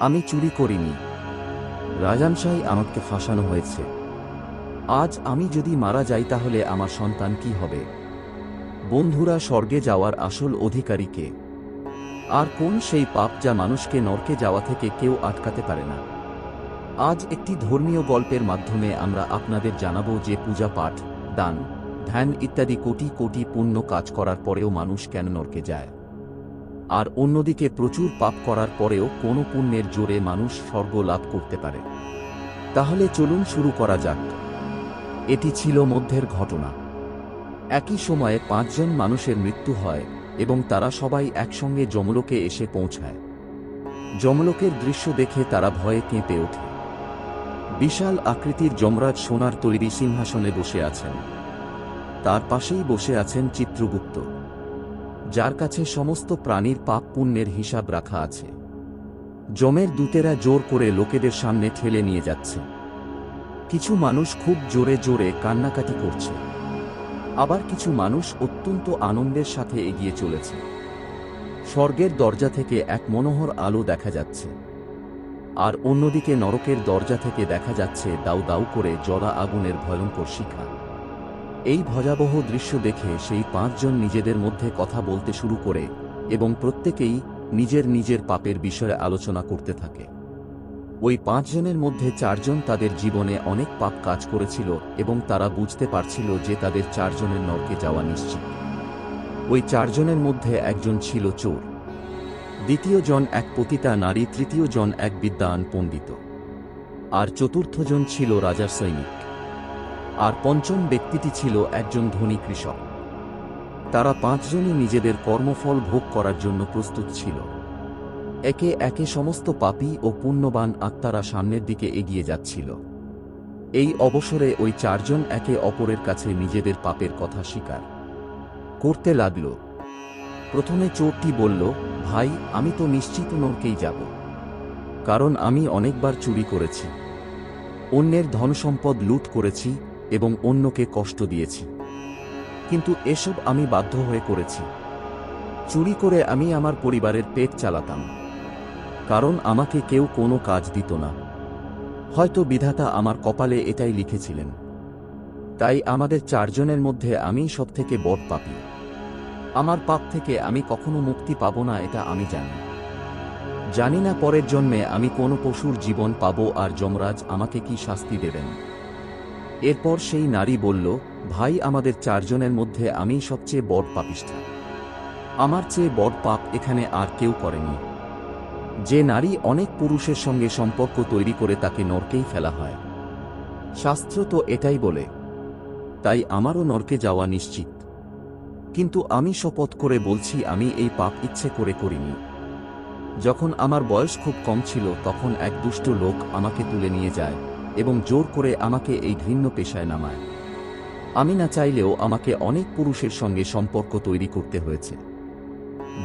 আমি চুরি করিনি। রাজামশাই আমাকে ফাঁসানো হয়েছে। আজ আমি যদি মারা যাই তাহলে আমার সন্তান কি হবে? বন্ধুরা, স্বর্গে যাওয়ার আসল অধিকারী কে? আর কোন সেই পাপ যা মানুষকে নরকে যাওয়া থেকে কেউ আটকাতে পারে না? আজ একটি ধর্মীয় গল্পের মাধ্যমে আমরা আপনাদের জানাব যে পূজা পাঠ, দান, ধ্যান ইত্যাদি কোটি কোটি পুণ্য কাজ করার পরেও মানুষ কেন নরকে যায়? আর অন্যদিকে প্রচুর পাপ করার পরেও কোনো পুণ্যের জোরে মানুষ স্বর্গ লাভ করতে পারে। তাহলে চলুন শুরু করা যাক। এটি ছিল মধ্যের ঘটনা। একই সময়ে পাঁচজন মানুষের মৃত্যু হয় এবং তারা সবাই একসঙ্গে যমলোকে এসে পৌঁছায়। যমলোকের দৃশ্য দেখে তারা ভয়ে কেঁপে ওঠে। বিশাল আকৃতির যমরাজ সোনার তৈরি সিংহাসনে বসে আছেন। তার পাশেই বসে আছেন চিত্রগুপ্ত। যার কাছে সমস্ত প্রাণীর পাপ পুণ্যের হিসাব রাখা আছে। জমের দূতেরা জোর করে লোকেদের সামনে ঠেলে নিয়ে যাচ্ছে। কিছু মানুষ খুব জোরে জোরে কান্নাকাটি করছে। আবার কিছু মানুষ অত্যন্ত আনন্দের সাথে এগিয়ে চলেছে। স্বর্গের দরজা থেকে এক মনোহর আলো দেখা যাচ্ছে। আর অন্যদিকে নরকের দরজা থেকে দেখা যাচ্ছে দাউ দাউ করে জরা আগুনের ভয়ঙ্কর শিখা। এই ভয়াবহ দৃশ্য দেখে সেই পাঁচজন নিজেদের মধ্যে কথা বলতে শুরু করে এবং প্রত্যেকেই নিজের নিজের পাপের বিষয়ে আলোচনা করতে থাকে। ওই পাঁচজনের মধ্যে চারজন তাদের জীবনে অনেক পাপ কাজ করেছিল এবং তারা বুঝতে পারছিল যে তাদের চারজনের নরকে যাওয়া নিশ্চিত। ওই চারজনের মধ্যে একজন ছিল চোর। দ্বিতীয় জন এক পতিতা নারী, তৃতীয় জন এক বিদ্যান পণ্ডিত। আর চতুর্থজন ছিল রাজার সৈনিক। আর পঞ্চম ব্যক্তিটি ছিল একজন ধনী কৃষক। তারা পাঁচজনই নিজেদের কর্মফল ভোগ করার জন্য প্রস্তুত ছিল। একে একে সমস্ত পাপী ও পুণ্যবান আত্মারা সামনের দিকে এগিয়ে যাচ্ছিল। এই অবসরে ওই চারজন একে অপরের কাছে নিজেদের পাপের কথা স্বীকার করতে লাগল। প্রথমে চোরটি বলল, ভাই, আমি তো নিশ্চিত নরকেই যাব, কারণ আমি অনেকবার চুরি করেছি। অন্যের ধনসম্পদ লুট করেছি এবং অন্যকে কষ্ট দিয়েছি। কিন্তু এসব আমি বাধ্য হয়ে করেছি। চুরি করে আমি আমার পরিবারের পেট চালাতাম। কারণ আমাকে কেউ কোনো কাজ দিত না। হয়তো বিধাতা আমার কপালে এটাই লিখেছিলেন। তাই আমাদের চারজনের মধ্যে আমি সবথেকে বড় পাপি। আমার পাপ থেকে আমি কখনো মুক্তি পাব না এটা আমি জানি। জানি না পরের জন্মে আমি কোনো পশুর জীবন পাব আর যমরাজ আমাকে কি শাস্তি দেবেন? এরপর সেই নারী বলল, ভাই, আমাদের চারজনের মধ্যে আমি সবচেয়ে বড় পাপিষ্ঠা। আমার চেয়ে বড় পাপ এখানে আর কেউ করেনি। যে নারী অনেক পুরুষের সঙ্গে সম্পর্ক তৈরি করে তাকে নরকেই ফেলা হয়। শাস্ত্র তো এটাই বলে, তাই আমারও নরকে যাওয়া নিশ্চিত। কিন্তু আমি শপথ করে বলছি, আমি এই পাপ ইচ্ছে করে করিনি। যখন আমার বয়স খুব কম ছিল, তখন এক দুষ্ট লোক আমাকে তুলে নিয়ে যায়। এবং জোর করে আমাকে এই ঘৃণ্য পেশায় নামায়। আমি না চাইলেও আমাকে অনেক পুরুষের সঙ্গে সম্পর্ক তৈরি করতে হয়েছে।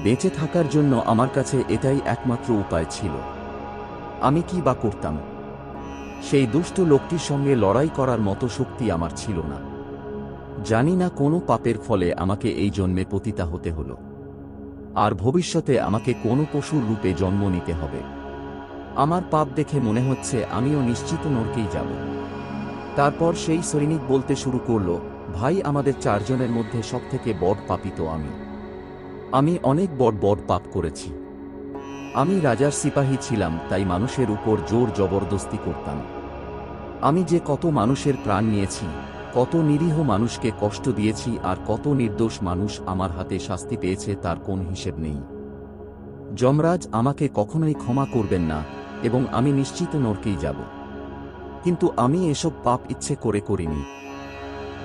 বেঁচে থাকার জন্য আমার কাছে এটাই একমাত্র উপায় ছিল। আমি কি বা করতাম? সেই দুষ্ট লোকটির সঙ্গে লড়াই করার মতো শক্তি আমার ছিল না। জানি না কোনো পাপের ফলে আমাকে এই জন্মে পতিতা হতে হলো। আর ভবিষ্যতে আমাকে কোনো পশুর রূপে জন্ম নিতে হবে। আমার পাপ দেখে মনে হচ্ছে আমিও নিশ্চিত নরকেই যাব। তারপর সেই সৈনিক বলতে শুরু করল, ভাই, আমাদের চারজনের মধ্যে সবথেকে বড় পাপিত আমি। আমি অনেক বড় বড় পাপ করেছি। আমি রাজার সিপাহী ছিলাম, তাই মানুষের উপর জোর জবরদস্তি করতাম। আমি যে কত মানুষের প্রাণ নিয়েছি, কত নিরীহ মানুষকে কষ্ট দিয়েছি আর কত নির্দোষ মানুষ আমার হাতে শাস্তি পেয়েছে তার কোন হিসেব নেই। যমরাজ, আমাকে কখনোই ক্ষমা করবেন না এবং আমি নিশ্চিত নরকেই যাব। কিন্তু আমি এসব পাপ ইচ্ছে করে করিনি।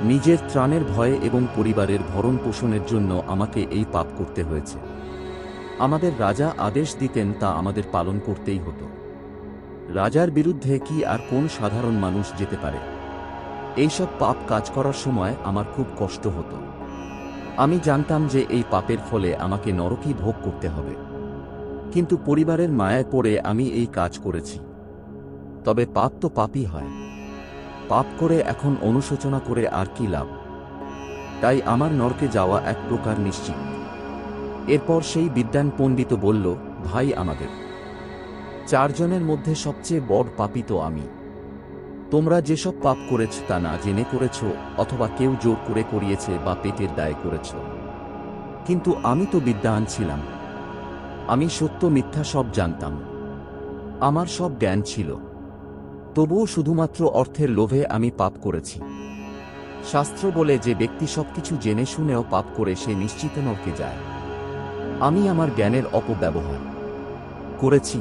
নিজের ত্রাণের ভয়ে এবং পরিবারের ভরণ পোষণের জন্য আমাকে এই পাপ করতে হয়েছে। আমাদের রাজা আদেশ দিতেন তা আমাদের পালন করতেই হতো। রাজার বিরুদ্ধে কি আর কোন সাধারণ মানুষ যেতে পারে? এইসব পাপ কাজ করার সময় আমার খুব কষ্ট হতো। আমি জানতাম যে এই পাপের ফলে আমাকে নরকই ভোগ করতে হবে। কিন্তু পরিবারের মায়ায় পড়ে আমি এই কাজ করেছি। তবে পাপ তো পাপই হয়। পাপ করে এখন অনুশোচনা করে আর কি লাভ? তাই আমার নরকে যাওয়া এক প্রকার নিশ্চিত। এরপর সেই বিদ্যান পণ্ডিত বলল, ভাই আমাদের, চারজনের মধ্যে সবচেয়ে বড় পাপী তো আমি। তোমরা যেসব পাপ করেছ তা না জেনে করেছ, অথবা কেউ জোর করে করিয়েছে বা পেটের দায় করেছ। কিন্তু আমি তো বিদ্যান ছিলাম। আমি সত্য মিথ্যা সব জানতাম। আমার সব জ্ঞান ছিল। তবুও শুধুমাত্র অর্থের লোভে আমি পাপ করেছি। শাস্ত্র বলে যে ব্যক্তি সবকিছু জেনে শুনেও পাপ করে সে নিশ্চিত নরকে যায়। আমি আমার জ্ঞানের অপব্যবহার করেছি।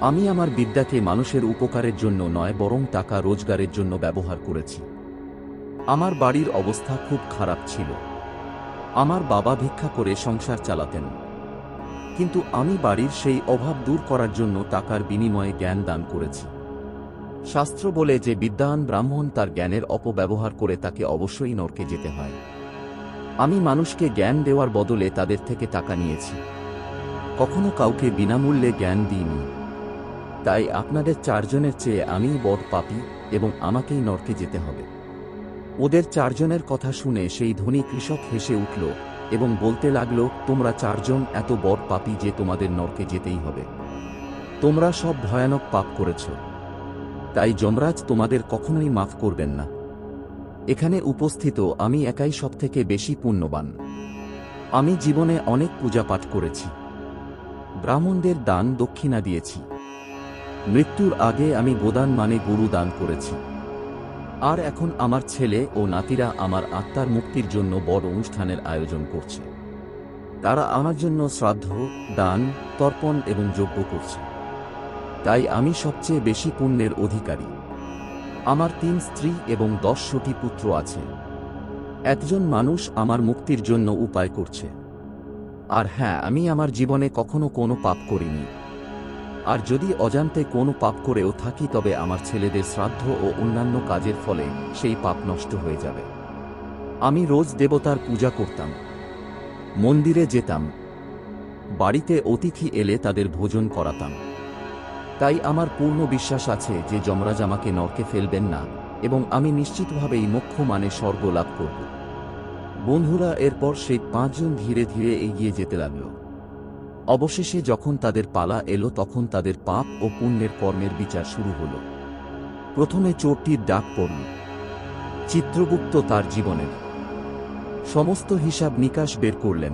আমি আমার বিদ্যাকে মানুষের উপকারের জন্য নয়, বরং টাকা রোজগারের জন্য ব্যবহার করেছি। আমার বাড়ির অবস্থা খুব খারাপ ছিল। আমার বাবা ভিক্ষা করে সংসার চালাতেন। কিন্তু আমি বাড়ির সেই অভাব দূর করার জন্য টাকার বিনিময়ে জ্ঞান দান করেছি। শাস্ত্র বলে যে বিদ্যান ব্রাহ্মণ তার জ্ঞানের অপব্যবহার করে তাকে অবশ্যই নরকে যেতে হয়। আমি মানুষকে জ্ঞান দেওয়ার বদলে তাদের থেকে টাকা নিয়েছি। কখনো কাউকে বিনামূল্যে জ্ঞান দিইনি। তাই আপনাদের চারজনের চেয়ে আমিই বড় পাপি এবং আমাকেই নরকে যেতে হবে। ওদের চারজনের কথা শুনে সেই ধনী কৃষক হেসে উঠল এবং বলতে লাগল, তোমরা চারজন এত বড় পাপী যে তোমাদের নরকে যেতেই হবে। তোমরা সব ভয়ানক পাপ করেছ। তাই যমরাজ তোমাদের কখনোই মাফ করবেন না। এখানে উপস্থিত আমি একাই সবথেকে বেশি পুণ্যবান। আমি জীবনে অনেক পূজাপাঠ করেছি। ব্রাহ্মণদের দান দক্ষিণা দিয়েছি। মৃত্যুর আগে আমি গোদান মানে গুরু দান করেছি। আর এখন আমার ছেলে ও নাতিরা আমার আত্মার মুক্তির জন্য বড় অনুষ্ঠানের আয়োজন করছে। তারা আমার জন্য শ্রাদ্ধ, দান, তর্পণ এবং যজ্ঞ করছে। তাই আমি সবচেয়ে বেশি পুণ্যের অধিকারী। আমার তিন স্ত্রী এবং দশশোটি পুত্র আছে। একজন মানুষ আমার মুক্তির জন্য উপায় করছে। আর হ্যাঁ আমি আমার জীবনে কখনো কোনো পাপ করিনি। আর যদি অজান্তে কোনো পাপ করেও থাকি, তবে আমার ছেলেদের শ্রাদ্ধ ও অন্যান্য কাজের ফলে সেই পাপ নষ্ট হয়ে যাবে। আমি রোজ দেবতার পূজা করতাম। মন্দিরে যেতাম। বাড়িতে অতিথি এলে তাদের ভোজন করাতাম। তাই আমার পূর্ণ বিশ্বাস আছে যে যমরাজ আমাকে নরকে ফেলবেন না এবং আমি নিশ্চিতভাবেই মোক্ষ মানে স্বর্গ লাভ করব। বন্ধুরা, এরপর সেই পাঁচজন ধীরে ধীরে এগিয়ে যেতে লাগল। অবশেষে যখন তাদের পালা এলো তখন তাদের পাপ ও পুণ্যের কর্মের বিচার শুরু হল। প্রথমে চোরটির ডাক পড়ল। চিত্রগুপ্ত তার জীবনের সমস্ত হিসাব নিকাশ বের করলেন।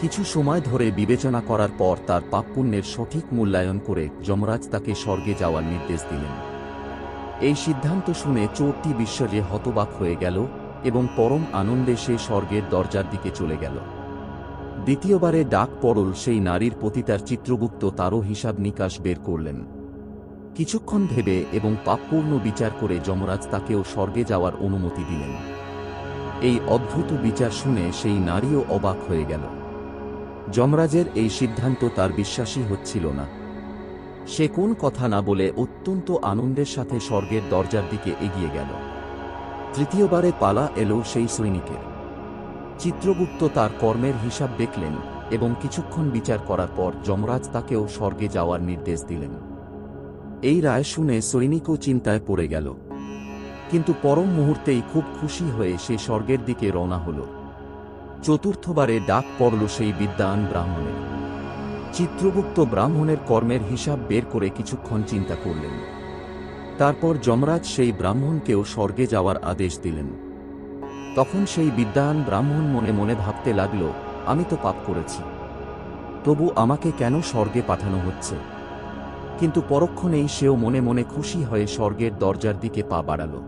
কিছু সময় ধরে বিবেচনা করার পর তার পাপ পুণ্যের সঠিক মূল্যায়ন করে যমরাজ তাকে স্বর্গে যাওয়ার নির্দেশ দিলেন। এই সিদ্ধান্ত শুনে চোরটি বিশ্বরে হতবাক হয়ে গেল এবং পরম আনন্দে সে স্বর্গের দরজার দিকে চলে গেল। দ্বিতীয়বারে ডাক পড়ল সেই নারীর প্রতি তার চিত্রগুপ্ত তারও হিসাব নিকাশ বের করলেন। কিছুক্ষণ ভেবে এবং পাপপূর্ণ বিচার করে যমরাজ তাকেও স্বর্গে যাওয়ার অনুমতি দিলেন। এই অদ্ভুত বিচার শুনে সেই নারীও অবাক হয়ে গেল। যমরাজের এই সিদ্ধান্ত তার বিশ্বাসী হচ্ছিল না। সে কোন কথা না বলে অত্যন্ত আনন্দের সাথে স্বর্গের দরজার দিকে এগিয়ে গেল। তৃতীয়বারে পালা এলো সেই সৈনিকের। চিত্রগুপ্ত তার কর্মের হিসাব দেখলেন এবং কিছুক্ষণ বিচার করার পর যমরাজ তাকেও স্বর্গে যাওয়ার নির্দেশ দিলেন। এই রায় শুনে সৈনিকও চিন্তায় পড়ে গেল। কিন্তু পরম মুহূর্তেই খুব খুশি হয়ে সে স্বর্গের দিকে রওনা হল। চতুর্থবারে ডাক পড়ল সেই বিদ্যান ব্রাহ্মণের। চিত্রগুপ্ত ব্রাহ্মণের কর্মের হিসাব বের করে কিছুক্ষণ চিন্তা করলেন। তারপর যমরাজ সেই ব্রাহ্মণকেও স্বর্গে যাওয়ার আদেশ দিলেন। তখন সেই বিদ্যান ব্রাহ্মণ মনে মনে ভাবতে লাগল, আমি তো পাপ করেছি। তবু আমাকে কেন স্বর্গে পাঠানো হচ্ছে? কিন্তু পরক্ষণেই সেও মনে মনে খুশি হয়ে স্বর্গের দরজার দিকে পা বাড়াল।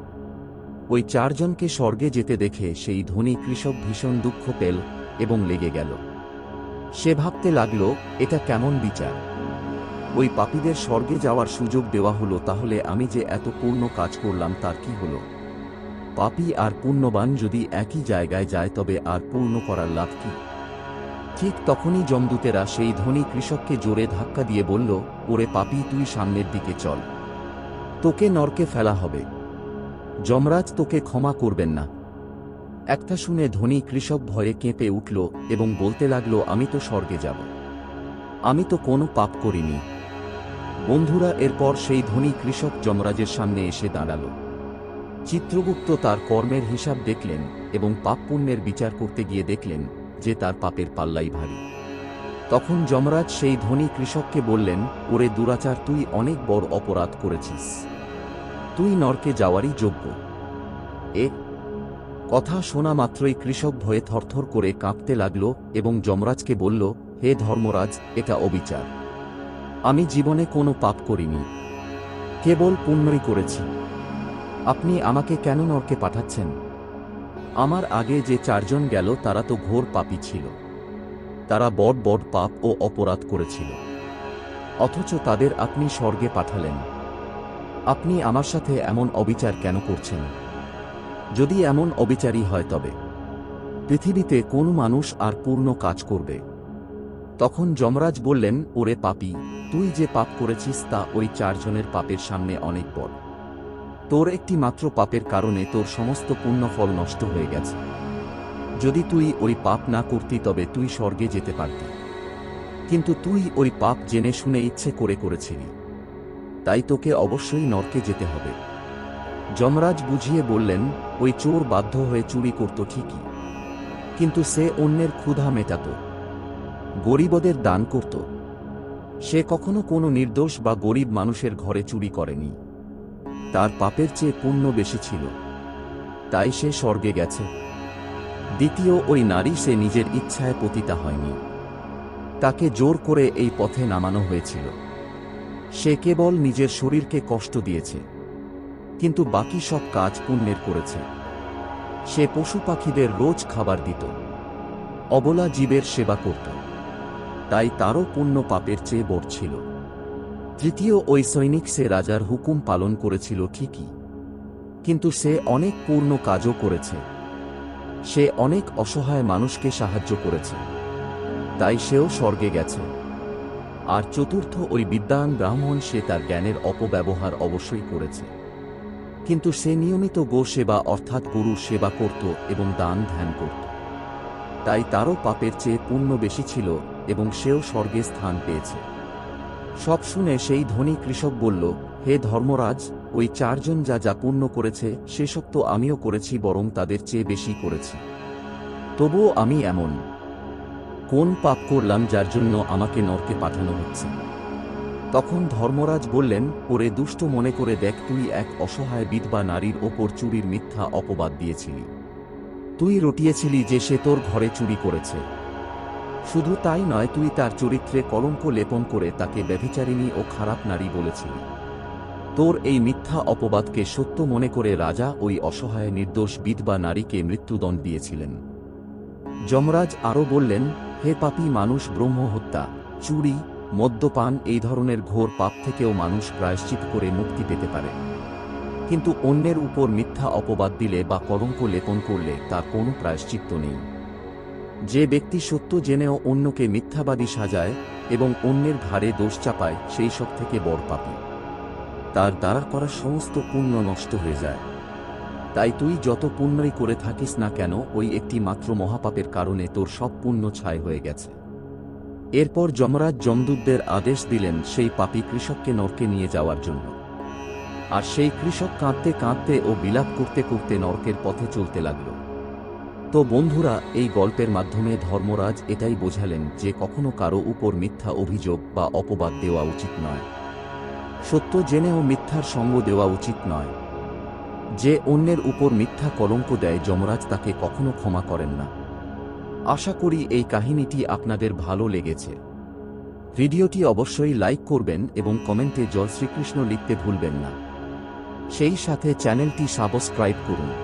ওই চারজনকে স্বর্গে যেতে দেখে সেই ধনী কৃষক ভীষণ দুঃখ পেল এবং লেগে গেল। সে ভাবতে লাগল, এটা কেমন বিচার? ওই পাপীদের স্বর্গে যাওয়ার সুযোগ দেওয়া হলো, তাহলে আমি যে এত পূর্ণ কাজ করলাম, তার কি হলো? পাপী আর পুণ্যবান যদি একই জায়গায় যায়, তবে আর পূর্ণ করার লাভ কি? ঠিক তখনই জমদূতেরা সেই ধনী কৃষককে জোরে ধাক্কা দিয়ে বলল, ওরে পাপি, তুই সামনের দিকে চল। তোকে নরকে ফেলা হবে। যমরাজ, তোকে ক্ষমা করবেন না। একটা শুনে ধনী কৃষক ভয়ে কেঁপে উঠল এবং বলতে লাগল, আমি তো স্বর্গে যাব। আমি তো কোনো পাপ করিনি। বন্ধুরা, এরপর সেই ধনী কৃষক যমরাজের সামনে এসে দাঁড়াল। চিত্রগুপ্ত তার কর্মের হিসাব দেখলেন এবং পাপ পুণ্যের বিচার করতে গিয়ে দেখলেন যে তার পাপের পাল্লাই ভারী। তখন যমরাজ সেই ধনী কৃষককে বললেন, ওরে দুরাচার, তুই অনেক বড় অপরাধ করেছিস। তুই নরকে যাওয়ারই যোগ্য। এ কথা শোনা মাত্রই কৃষক ভয়ে থরথর করে কাঁপতে লাগল এবং যমরাজকে বলল, হে ধর্মরাজ, এটা অবিচার। আমি জীবনে কোনো পাপ করিনি। কেবল পুণ্যই করেছি। আপনি আমাকে কেন নরকে পাঠাচ্ছেন? আমার আগে যে চারজন গেল, তারা তো ঘোর পাপী ছিল। তারা বড় বড় পাপ ও অপরাধ করেছিল। অথচ তাদের আপনি স্বর্গে পাঠালেন। আপনি আমার সাথে এমন অবিচার কেন করছেন? যদি এমন অবিচারই হয় তবে। পৃথিবীতে কোন মানুষ আর পূর্ণ কাজ করবে। তখন যমরাজ বললেন, ওরে পাপি, তুই যে পাপ করেছিস তা ওই চারজনের পাপের সামনে অনেক বড়। তোর একটি মাত্র পাপের কারণে তোর সমস্ত পুণ্যফল নষ্ট হয়ে গেছে। যদি তুই ওই পাপ না করতি তবে তুই স্বর্গে যেতে পারতি। কিন্তু তুই ওই পাপ জেনে শুনে ইচ্ছে করে করেছিলি। তাই তোকে অবশ্যই নরকে যেতে হবে। যমরাজ বুঝিয়ে বললেন, ওই চোর বাধ্য হয়ে চুরি করত ঠিকই। কিন্তু সে অন্যের ক্ষুধা মেটাত। গরিবদের দান করত। সে কখনো কোনো নির্দোষ বা গরিব মানুষের ঘরে চুরি করেনি। তার পাপের চেয়ে পুণ্য বেশি ছিল। তাই সে স্বর্গে গেছে। দ্বিতীয় ওই নারী সে নিজের ইচ্ছায় পতিতা হয়নি। তাকে জোর করে এই পথে নামানো হয়েছিল। সে কেবল নিজের শরীরকে কষ্ট দিয়েছে। কিন্তু বাকি সব কাজ পুণ্যের করেছে। সে পশু পাখিদের রোজ খাবার দিত। অবলা জীবের সেবা করত। তাই তারও পুণ্য পাপের চেয়ে বড় ছিল। তৃতীয় ওই সৈনিক সে রাজার হুকুম পালন করেছিল ঠিকই। কিন্তু সে অনেক পূর্ণ কাজও করেছে। সে অনেক অসহায় মানুষকে সাহায্য করেছে। তাই সেও স্বর্গে গেছে। আর চতুর্থ ওই বিদ্যান ব্রাহ্মণ সে তার জ্ঞানের অপব্যবহার অবশ্যই করেছে। কিন্তু সে নিয়মিত গো সেবা অর্থাৎ গুরু সেবা করত এবং দান ধ্যান করত। তাই তারও পাপের চেয়ে পুণ্য বেশি ছিল এবং সেও স্বর্গে স্থান পেয়েছে। সব শুনে সেই ধনী কৃষক বলল, হে ধর্মরাজ, ওই চারজন যা যা পুণ্য করেছে, সেসব তো আমিও করেছি বরং তাদের চেয়ে বেশি করেছি। তবুও আমি এমন। কোন পাপ করলাম যার জন্য আমাকে নরকে পাঠানো হচ্ছে? তখন ধর্মরাজ বললেন, ওরে দুষ্ট মনে করে দেখ, তুই এক অসহায় বিধবা নারীর ওপর চুরির মিথ্যা অপবাদ দিয়েছিলি। তুই রটিয়েছিলি যে সে তোর ঘরে চুরি করেছে। শুধু তাই নয়, তুই তার চরিত্রে কলঙ্ক লেপন করে তাকে ব্যভিচারিণী ও খারাপ নারী বলেছিলি। তোর এই মিথ্যা অপবাদকে সত্য মনে করে রাজা ওই অসহায়, নির্দোষ, বিধবা নারীকে মৃত্যুদণ্ড দিয়েছিলেন। যমরাজ আরও বললেন, হে পাপী মানুষ ব্রহ্ম হত্যা চুরি, মদ্যপান, এই ধরনের ঘোর পাপ থেকেও মানুষ প্রায়শ্চিত করে মুক্তি পেতে পারে। কিন্তু অন্যের উপর মিথ্যা অপবাদ দিলে বা কলঙ্ক লেপন করলে তার কোনো প্রায়শ্চিত্ত নেই। যে ব্যক্তি সত্য জেনেও অন্যকে মিথ্যাবাদী সাজায় এবং অন্যের ঘাড়ে দোষ চাপায় সেই সব থেকে বড় পাপী। তার দ্বারা করা সমস্ত পুণ্য নষ্ট হয়ে যায়। তাই তুই যত পুণ্যই করে থাকিস না কেন, ওই একটি মাত্র মহাপাপের কারণে তোর সব পুণ্য ছায় হয়ে গেছে। এরপর যমরাজ যমদূতদের আদেশ দিলেন সেই পাপী কৃষককে নরকে নিয়ে যাওয়ার জন্য। আর সেই কৃষক কাঁদতে কাঁদতে ও বিলাপ করতে করতে নরকের পথে চলতে লাগল। তো বন্ধুরা, এই গল্পের মাধ্যমে ধর্মরাজ এটাই বোঝালেন যে কখনো কারও উপর মিথ্যা অভিযোগ বা অপবাদ দেওয়া উচিত নয়। সত্য জেনেও মিথ্যার সঙ্গ দেওয়া উচিত নয়। যে অন্যের উপর মিথ্যা কলঙ্ক দেয় যমরাজ তাকে কখনো ক্ষমা করেন না। আশা করি এই কাহিনীটি আপনাদের ভালো লেগেছে। ভিডিওটি অবশ্যই লাইক করবেন এবং কমেন্টে জয় শ্রীকৃষ্ণ লিখতে ভুলবেন না। সেই সাথে চ্যানেলটি সাবস্ক্রাইব করুন।